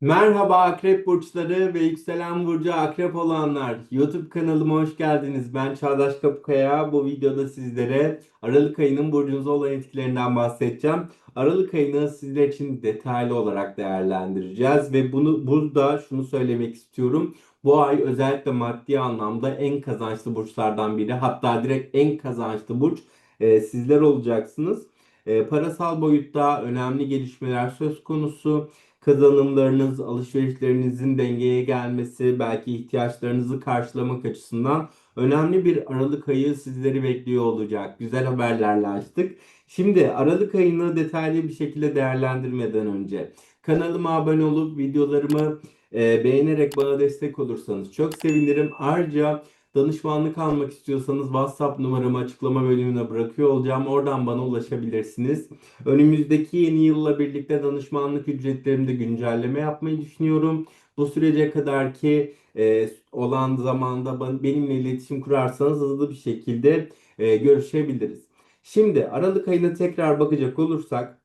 Merhaba Akrep Burçları ve yükselen burcu Akrep olanlar. YouTube kanalıma hoş geldiniz. Ben Çağdaş Kapukaya. Bu videoda sizlere Aralık ayının burcunuza olan etkilerinden bahsedeceğim. Aralık ayını sizler için detaylı olarak değerlendireceğiz ve bunu burada şunu söylemek istiyorum. Bu ay özellikle maddi anlamda en kazançlı burçlardan biri. Hatta direkt en kazançlı burç e, sizler olacaksınız. E, parasal boyutta önemli gelişmeler söz konusu kazanımlarınız, alışverişlerinizin dengeye gelmesi, belki ihtiyaçlarınızı karşılamak açısından önemli bir Aralık ayı sizleri bekliyor olacak. Güzel haberlerle açtık. Şimdi Aralık ayını detaylı bir şekilde değerlendirmeden önce kanalıma abone olup videolarımı e, beğenerek bana destek olursanız çok sevinirim. Ayrıca danışmanlık almak istiyorsanız WhatsApp numaramı açıklama bölümüne bırakıyor olacağım. Oradan bana ulaşabilirsiniz. Önümüzdeki yeni yılla birlikte danışmanlık ücretlerimde güncelleme yapmayı düşünüyorum. Bu sürece kadar ki e, olan zamanda benimle iletişim kurarsanız hızlı bir şekilde e, görüşebiliriz. Şimdi Aralık ayına tekrar bakacak olursak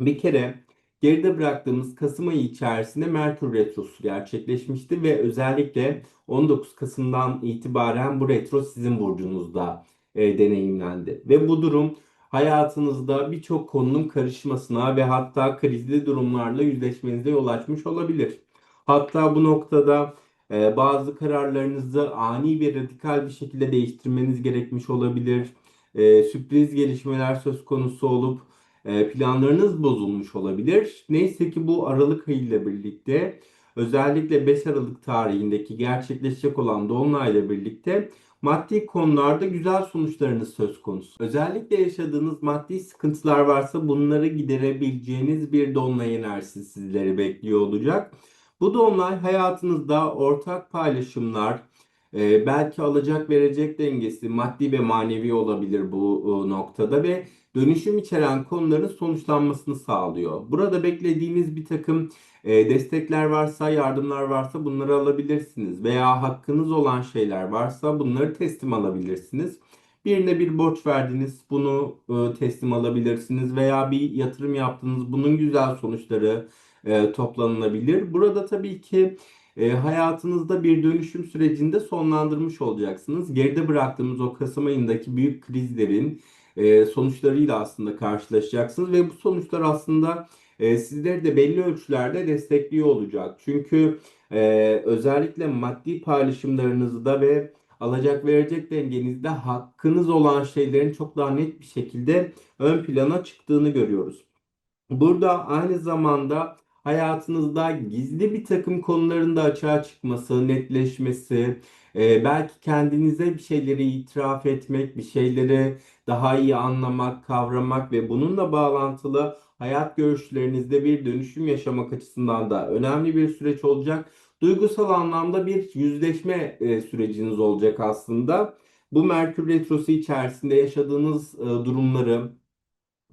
bir kere geride bıraktığımız Kasım ayı içerisinde Merkür Retrosu gerçekleşmişti ve özellikle 19 Kasım'dan itibaren bu retro sizin burcunuzda e, deneyimlendi. Ve bu durum hayatınızda birçok konunun karışmasına ve hatta krizli durumlarla yüzleşmenize yol açmış olabilir. Hatta bu noktada e, bazı kararlarınızı ani ve radikal bir şekilde değiştirmeniz gerekmiş olabilir. E, sürpriz gelişmeler söz konusu olup planlarınız bozulmuş olabilir. Neyse ki bu Aralık ayı ile birlikte özellikle 5 Aralık tarihindeki gerçekleşecek olan dolunayla birlikte maddi konularda güzel sonuçlarınız söz konusu. Özellikle yaşadığınız maddi sıkıntılar varsa bunları giderebileceğiniz bir dolunay enerjisi sizleri bekliyor olacak. Bu dolunay hayatınızda ortak paylaşımlar, e, belki alacak verecek dengesi maddi ve manevi olabilir bu e, noktada ve dönüşüm içeren konuların sonuçlanmasını sağlıyor. Burada beklediğiniz bir takım e, destekler varsa, yardımlar varsa bunları alabilirsiniz. Veya hakkınız olan şeyler varsa bunları teslim alabilirsiniz. Birine bir borç verdiniz, bunu e, teslim alabilirsiniz. Veya bir yatırım yaptınız, bunun güzel sonuçları e, toplanılabilir. Burada tabii ki e, hayatınızda bir dönüşüm sürecinde sonlandırmış olacaksınız. Geride bıraktığımız o Kasım ayındaki büyük krizlerin e, sonuçlarıyla aslında karşılaşacaksınız ve bu sonuçlar aslında e, sizleri de belli ölçülerde destekliyor olacak. Çünkü e, özellikle maddi paylaşımlarınızda ve alacak verecek dengenizde hakkınız olan şeylerin çok daha net bir şekilde ön plana çıktığını görüyoruz. Burada aynı zamanda hayatınızda gizli bir takım konuların da açığa çıkması, netleşmesi, e, belki kendinize bir şeyleri itiraf etmek, bir şeyleri daha iyi anlamak, kavramak ve bununla bağlantılı hayat görüşlerinizde bir dönüşüm yaşamak açısından da önemli bir süreç olacak. Duygusal anlamda bir yüzleşme e, süreciniz olacak aslında. Bu Merkür Retrosu içerisinde yaşadığınız e, durumları,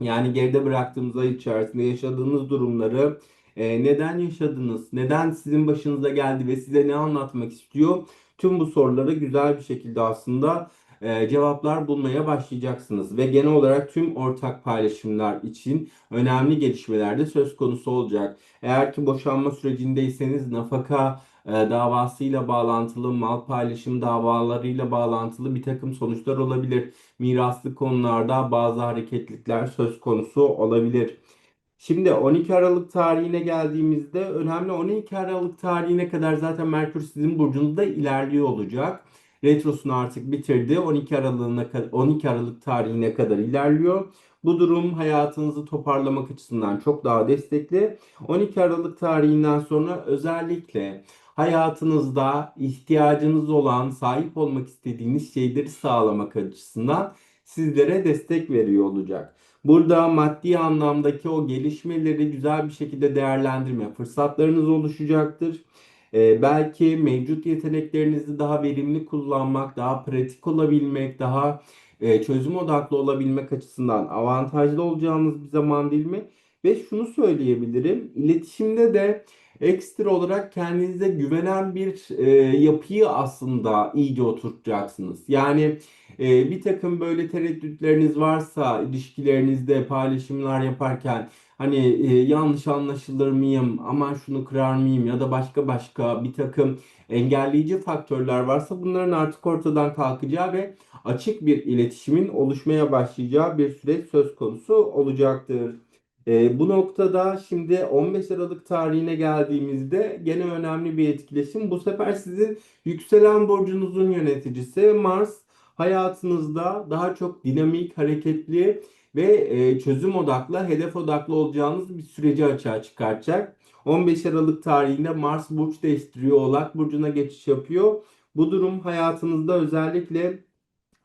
yani geride bıraktığımız ay içerisinde yaşadığınız durumları e, neden yaşadınız? Neden sizin başınıza geldi ve size ne anlatmak istiyor? Tüm bu sorulara güzel bir şekilde aslında e, cevaplar bulmaya başlayacaksınız ve genel olarak tüm ortak paylaşımlar için önemli gelişmeler de söz konusu olacak. Eğer ki boşanma sürecindeyseniz nafaka e, davasıyla bağlantılı, mal paylaşım davalarıyla bağlantılı bir takım sonuçlar olabilir. Miraslı konularda bazı hareketlilikler söz konusu olabilir. Şimdi 12 Aralık tarihine geldiğimizde önemli 12 Aralık tarihine kadar zaten Merkür sizin burcunuzda ilerliyor olacak. Retrosunu artık bitirdi. 12 Aralık'ına 12 Aralık tarihine kadar ilerliyor. Bu durum hayatınızı toparlamak açısından çok daha destekli. 12 Aralık tarihinden sonra özellikle hayatınızda ihtiyacınız olan, sahip olmak istediğiniz şeyleri sağlamak açısından sizlere destek veriyor olacak. Burada maddi anlamdaki o gelişmeleri güzel bir şekilde değerlendirme fırsatlarınız oluşacaktır. Ee, belki mevcut yeteneklerinizi daha verimli kullanmak, daha pratik olabilmek, daha e, çözüm odaklı olabilmek açısından avantajlı olacağınız bir zaman dilimi. Ve şunu söyleyebilirim, iletişimde de ekstra olarak kendinize güvenen bir e, yapıyı aslında iyice oturtacaksınız. Yani e, bir takım böyle tereddütleriniz varsa ilişkilerinizde paylaşımlar yaparken hani e, yanlış anlaşılır mıyım, aman şunu kırar mıyım ya da başka başka bir takım engelleyici faktörler varsa bunların artık ortadan kalkacağı ve açık bir iletişimin oluşmaya başlayacağı bir süreç söz konusu olacaktır. E, bu noktada şimdi 15 Aralık tarihine geldiğimizde gene önemli bir etkileşim. Bu sefer sizin yükselen burcunuzun yöneticisi Mars hayatınızda daha çok dinamik, hareketli ve e, çözüm odaklı, hedef odaklı olacağınız bir süreci açığa çıkartacak. 15 Aralık tarihinde Mars burç değiştiriyor, Oğlak burcuna geçiş yapıyor. Bu durum hayatınızda özellikle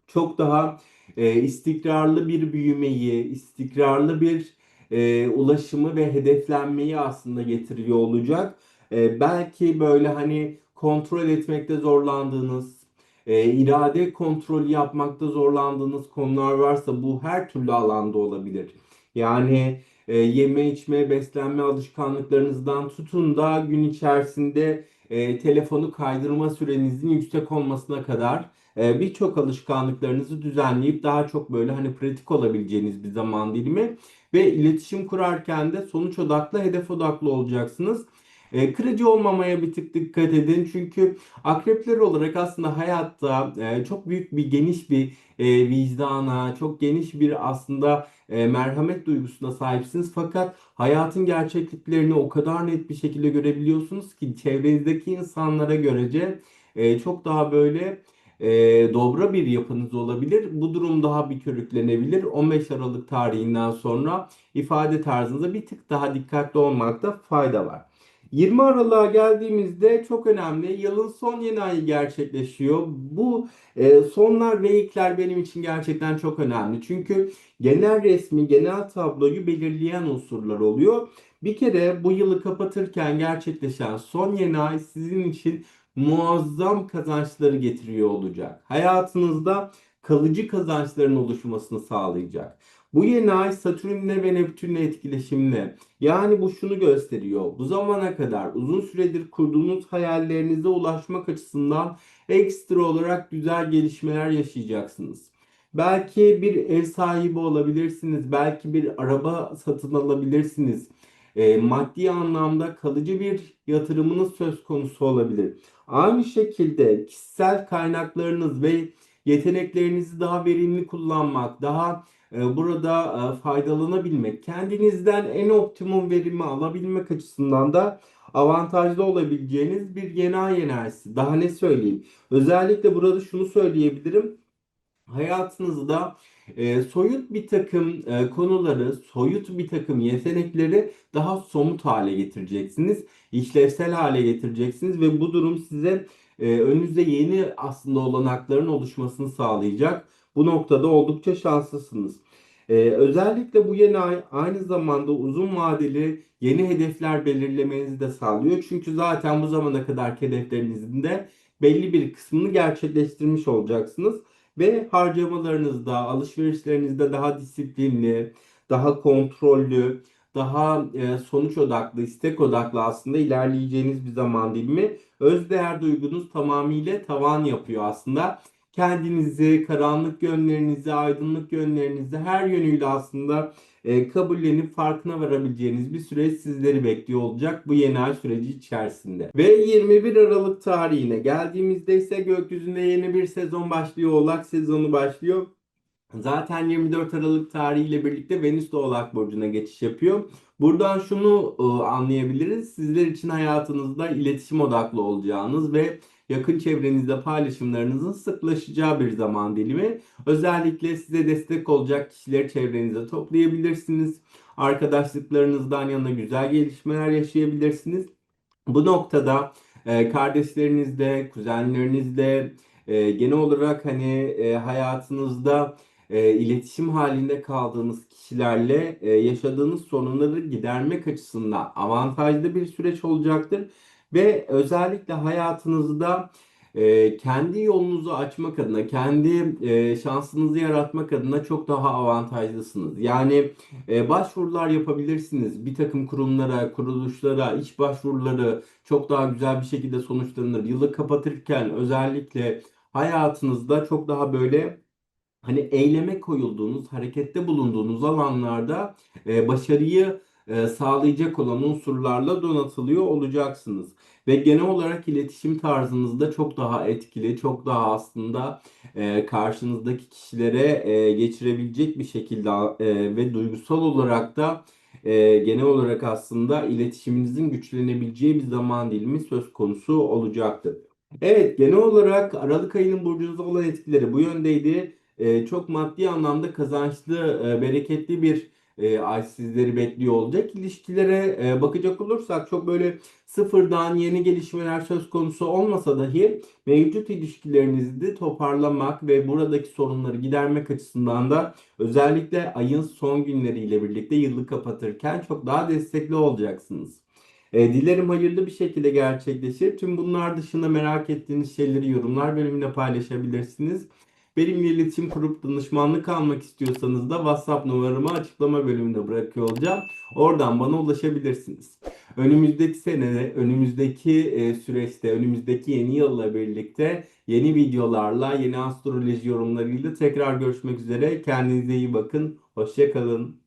çok daha e, istikrarlı bir büyümeyi, istikrarlı bir e, ulaşımı ve hedeflenmeyi aslında getiriyor olacak. E, belki böyle hani kontrol etmekte zorlandığınız, e, irade kontrolü yapmakta zorlandığınız konular varsa bu her türlü alanda olabilir. Yani e, yeme içme, beslenme alışkanlıklarınızdan tutun da gün içerisinde e, telefonu kaydırma sürenizin yüksek olmasına kadar e, birçok alışkanlıklarınızı düzenleyip daha çok böyle hani pratik olabileceğiniz bir zaman dilimi ve iletişim kurarken de sonuç odaklı, hedef odaklı olacaksınız. E, kırıcı olmamaya bir tık dikkat edin. Çünkü akrepler olarak aslında hayatta e, çok büyük bir geniş bir e, vicdana, çok geniş bir aslında e, merhamet duygusuna sahipsiniz. Fakat hayatın gerçekliklerini o kadar net bir şekilde görebiliyorsunuz ki çevrenizdeki insanlara görece e, çok daha böyle e, dobra bir yapınız olabilir. Bu durum daha bir körüklenebilir. 15 Aralık tarihinden sonra ifade tarzınıza bir tık daha dikkatli olmakta fayda var. 20 Aralık'a geldiğimizde çok önemli. Yılın son yeni ayı gerçekleşiyor. Bu e, sonlar ve ilkler benim için gerçekten çok önemli. Çünkü genel resmi, genel tabloyu belirleyen unsurlar oluyor. Bir kere bu yılı kapatırken gerçekleşen son yeni ay sizin için muazzam kazançları getiriyor olacak. Hayatınızda kalıcı kazançların oluşmasını sağlayacak. Bu yeni ay Satürn'le ve Neptün'le etkileşimli. Yani bu şunu gösteriyor. Bu zamana kadar uzun süredir kurduğunuz hayallerinize ulaşmak açısından ekstra olarak güzel gelişmeler yaşayacaksınız. Belki bir ev sahibi olabilirsiniz. Belki bir araba satın alabilirsiniz. E, maddi anlamda kalıcı bir yatırımınız söz konusu olabilir. Aynı şekilde kişisel kaynaklarınız ve yeteneklerinizi daha verimli kullanmak, daha burada e, faydalanabilmek, kendinizden en optimum verimi alabilmek açısından da avantajlı olabileceğiniz bir yeni ay enerjisi. Daha ne söyleyeyim? Özellikle burada şunu söyleyebilirim. Hayatınızda e, soyut bir takım e, konuları, soyut bir takım yetenekleri daha somut hale getireceksiniz. işlevsel hale getireceksiniz ve bu durum size e, önünüzde yeni aslında olanakların oluşmasını sağlayacak. Bu noktada oldukça şanslısınız. Ee, özellikle bu yeni ay aynı zamanda uzun vadeli yeni hedefler belirlemenizi de sağlıyor. Çünkü zaten bu zamana kadar hedeflerinizin de belli bir kısmını gerçekleştirmiş olacaksınız. Ve harcamalarınızda, alışverişlerinizde daha disiplinli, daha kontrollü, daha e, sonuç odaklı, istek odaklı aslında ilerleyeceğiniz bir zaman dilimi. Özdeğer duygunuz tamamıyla tavan yapıyor aslında kendinizi, karanlık yönlerinizi, aydınlık yönlerinizi her yönüyle aslında e, kabullenip farkına varabileceğiniz bir süreç sizleri bekliyor olacak bu yeni ay süreci içerisinde. Ve 21 Aralık tarihine geldiğimizde ise gökyüzünde yeni bir sezon başlıyor. Oğlak sezonu başlıyor. Zaten 24 Aralık tarihiyle birlikte Venüs de Oğlak Burcu'na geçiş yapıyor. Buradan şunu e, anlayabiliriz. Sizler için hayatınızda iletişim odaklı olacağınız ve yakın çevrenizde paylaşımlarınızın sıklaşacağı bir zaman dilimi. Özellikle size destek olacak kişileri çevrenize toplayabilirsiniz. Arkadaşlıklarınızdan yana güzel gelişmeler yaşayabilirsiniz. Bu noktada e, kardeşlerinizle, kuzenlerinizle, e, genel olarak hani e, hayatınızda e, iletişim halinde kaldığınız kişilerle e, yaşadığınız sorunları gidermek açısından avantajlı bir süreç olacaktır. Ve özellikle hayatınızda e, kendi yolunuzu açmak adına, kendi e, şansınızı yaratmak adına çok daha avantajlısınız. Yani e, başvurular yapabilirsiniz. Bir takım kurumlara, kuruluşlara, iş başvuruları çok daha güzel bir şekilde sonuçlanır. Yılı kapatırken özellikle hayatınızda çok daha böyle hani eyleme koyulduğunuz, harekette bulunduğunuz alanlarda e, başarıyı e, sağlayacak olan unsurlarla donatılıyor olacaksınız. Ve genel olarak iletişim tarzınız da çok daha etkili, çok daha aslında e, karşınızdaki kişilere e, geçirebilecek bir şekilde e, ve duygusal olarak da e, genel olarak aslında iletişiminizin güçlenebileceği bir zaman dilimi söz konusu olacaktır. Evet, genel olarak Aralık ayının burcunuza olan etkileri bu yöndeydi. Ee, çok maddi anlamda kazançlı, e, bereketli bir e, ay sizleri bekliyor olacak. İlişkilere e, bakacak olursak çok böyle sıfırdan yeni gelişmeler söz konusu olmasa dahi mevcut ilişkilerinizi de toparlamak ve buradaki sorunları gidermek açısından da özellikle ayın son günleriyle birlikte yılı kapatırken çok daha destekli olacaksınız. Dilerim hayırlı bir şekilde gerçekleşir. Tüm bunlar dışında merak ettiğiniz şeyleri yorumlar bölümünde paylaşabilirsiniz. Benimle iletişim kurup danışmanlık almak istiyorsanız da WhatsApp numaramı açıklama bölümünde bırakıyor olacağım. Oradan bana ulaşabilirsiniz. Önümüzdeki senede, önümüzdeki e, süreçte, önümüzdeki yeni yılla birlikte yeni videolarla, yeni astroloji yorumlarıyla tekrar görüşmek üzere. Kendinize iyi bakın. Hoşça kalın.